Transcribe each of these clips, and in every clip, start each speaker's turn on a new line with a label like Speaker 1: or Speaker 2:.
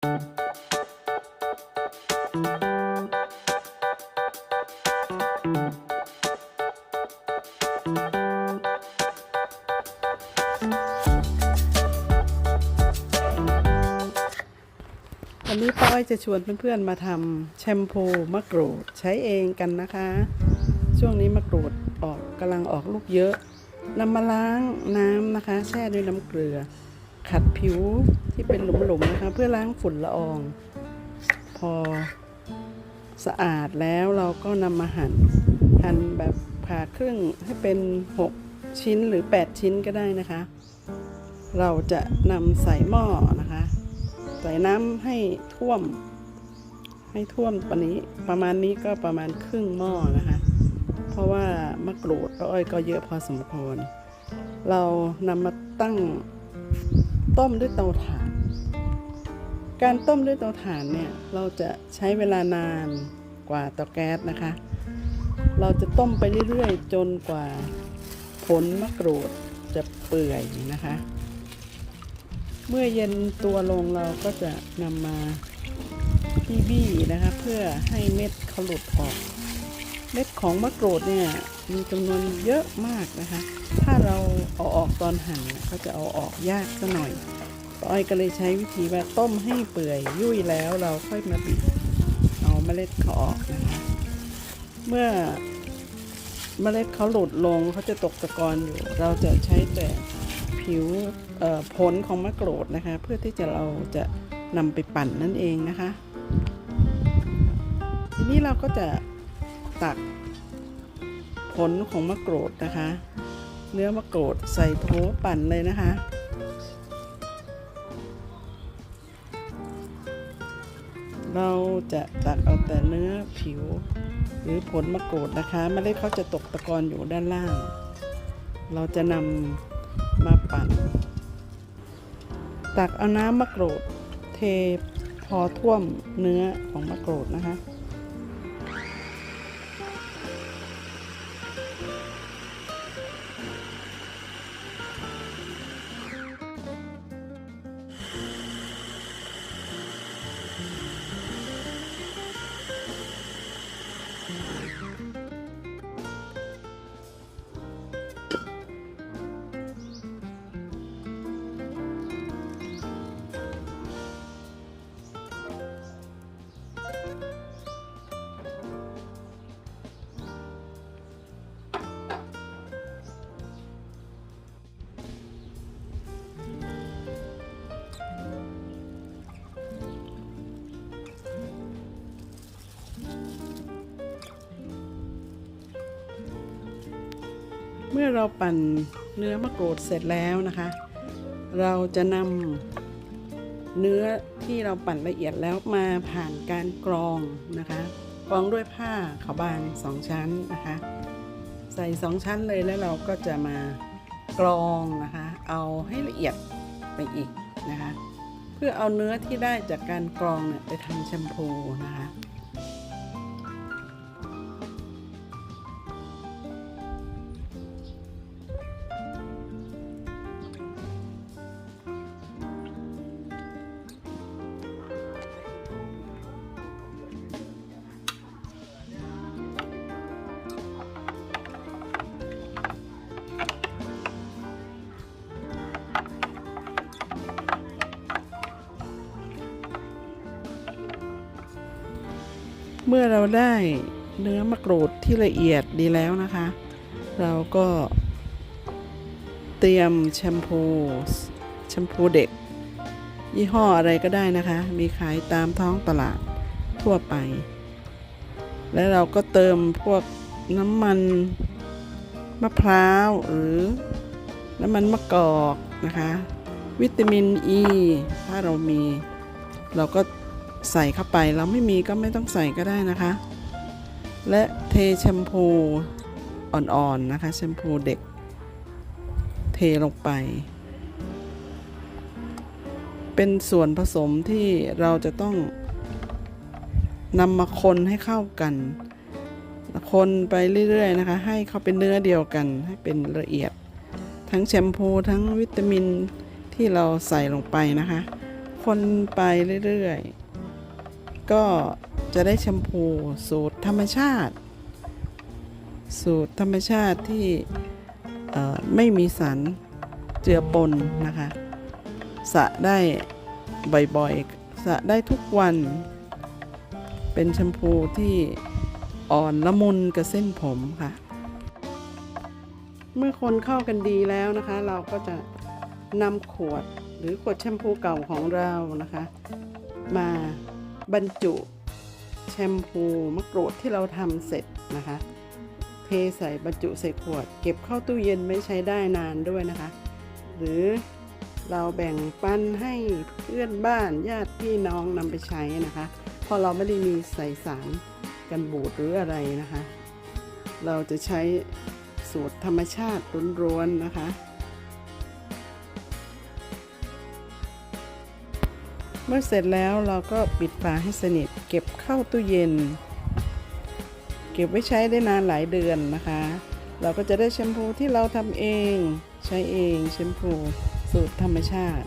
Speaker 1: วันนี้ป้าอ้อยจะชวนเพื่อนๆมาทำแชมพูมะกรูดใช้เองกันนะคะ ช่วงนี้มะกรูดออกกำลังออกลูกเยอะนำมาล้างน้ำนะคะ แช่ด้วยน้ำเกลือ ขัดผิว ที่เป็นหลุมๆนะคะ เพื่อล้างฝุ่นละออง พอสะอาดแล้วเราก็นำมาหั่นหั่นแบบผ่าครึ่งให้เป็น 6 ชิ้นหรือ 8 ชิ้นก็ได้นะคะ เราจะนำใส่หม้อนะคะ ใส่น้ำให้ท่วม ให้ท่วมปานนี้ประมาณนี้ก็ประมาณครึ่งหม้อนะคะ เพราะว่ามะกรูดป้าอ้อยก็เยอะพอสมควรเรานำมาตั้ง ต้มด้วยเตาถ่าน การต้มด้วยเตาถ่านเนี่ยเราจะใช้เวลานานกว่าเตาแก๊สนะคะ เราจะต้มไปเรื่อยๆ จนกว่าผลมะกรูดจะเปื่อยนะคะ เมื่อเย็นตัวลงเราก็จะนำมาบี้บี้นะคะ เพื่อให้เม็ดเขาหลุดออก เม็ดของมะกรูดเนี่ย มีจำนวนเยอะมากนะคะ ถ้าเราเอาออกตอนหั่นเขาจะเอาออกยากซะหน่อยป้อ้อยก็เลยใช้วิธีว่าต้มให้เปื่อยยุ่ยแล้วเราค่อยมาบีบเอาเมล็ดเขาออกนะคะ เมื่อเมล็ดเขาหลุดลงเขาจะตกตะกอนอยู่ เราจะใช้แต่ผิวผลของมะกรูดนะคะ เพื่อที่จะเราจะนำไปปั่นนั่นเองนะคะ ทีนี้เราก็จะตัก ผลของมะกรูดนะคะ เนื้อมะกรูดใส่โถปั่นเลยนะคะ เราจะตัดเอาแต่เนื้อผิว หรือผลมะกรูดนะคะเมล็ดเขาจะตกตะกอนอยู่ด้านล่าง เราจะนำมาปั่น ตักเอาน้ำมะกรูดเทพอท่วมเนื้อของมะกรูดนะคะ มื่อเราปั่นเนื้อมะกรูดเสร็จแล้วนะคะ เราจะนำเนื้อที่เราปั่นละเอียดแล้วมาผ่านการกรองนะคะกรองด้วยผ้าขาวบางสองชั้นนะคะ ใส่สองชั้นเลยแล้วเราก็จะมากรองนะคะ เอาให้ละเอียดไปอีกนะคะ เพื่อเอาเนื้อที่ได้จากการกรองเนี่ยไปทำแชมพูนะคะ เมื่อเราได้เนื้อมะกรูดที่ละเอียดดีแล้วนะคะ เราก็เตรียมแชมพูแชมพูเด็ก ยี่ห้ออะไรก็ได้นะคะ มีขายตามท้องตลาดทั่วไป และเราก็เติมพวกน้ำมันมะพร้าวหรือน้ำมันมะกอกนะคะ วิตามินอ e, ีถ้าเรามี เราก็ ใส่เข้าไปเราไม่มีก็ไม่ต้องใส่ก็ได้นะคะ และเทแชมพูอ่อนๆนะคะแชมพูเด็ก เทลงไป เป็นส่วนผสมที่เราจะต้องนำมาคนให้เข้ากัน คนไปเรื่อยๆนะคะ ให้เขาเป็นเนื้อเดียวกันให้เป็นละเอียด ทั้งแชมพูทั้งวิตามินที่เราใส่ลงไปนะคะคคนไปเรื่อยๆ ก็จะได้แชมพูสูตรธรรมชาติ สูตรธรรมชาติที่ไม่มีสารเจือปนนะคะสระได้บ่อยๆสระได้ทุกวัน เป็นแชมพูที่อ่อนละมุนกับเส้นผมค่ะ เมื่อคนเข้ากันดีแล้วนะคะ เราก็จะนำขวดหรือขวดแชมพูเก่าของเรานะคะ มา บรรจุแชมพูมะกรูดที่เราทำเสร็จนะคะ เทใส่บรรจุใส่ขวด เก็บเข้าตู้เย็นไม่ใช้ได้นานด้วยนะคะ หรือเราแบ่งปันให้เพื่อนบ้านญาติพี่น้องนำไปใช้นะคะพราะเราไม่ได้มีใส่สารกันบูดหรืออะไรนะคะ เราจะใช้สูตรธรรมชาติร้วนๆนะคะ เมื่อเสร็จแล้วเราก็ปิดฝาให้สนิท เก็บเข้าตู้เย็น เก็บไว้ใช้ได้นานหลายเดือนนะคะ เราก็จะได้แชมพูที่เราทำเอง ใช้เองแชมพูสูตรธรรมชาติ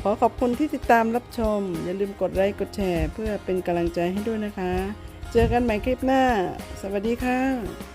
Speaker 1: ขอขอบคุณที่ติดตามรับชม อย่าลืมกดไลค์กดแชร์ เพื่อเป็นกำลังใจให้ด้วยนะคะ เจอกันใหม่คลิปหน้า สวัสดีค่ะ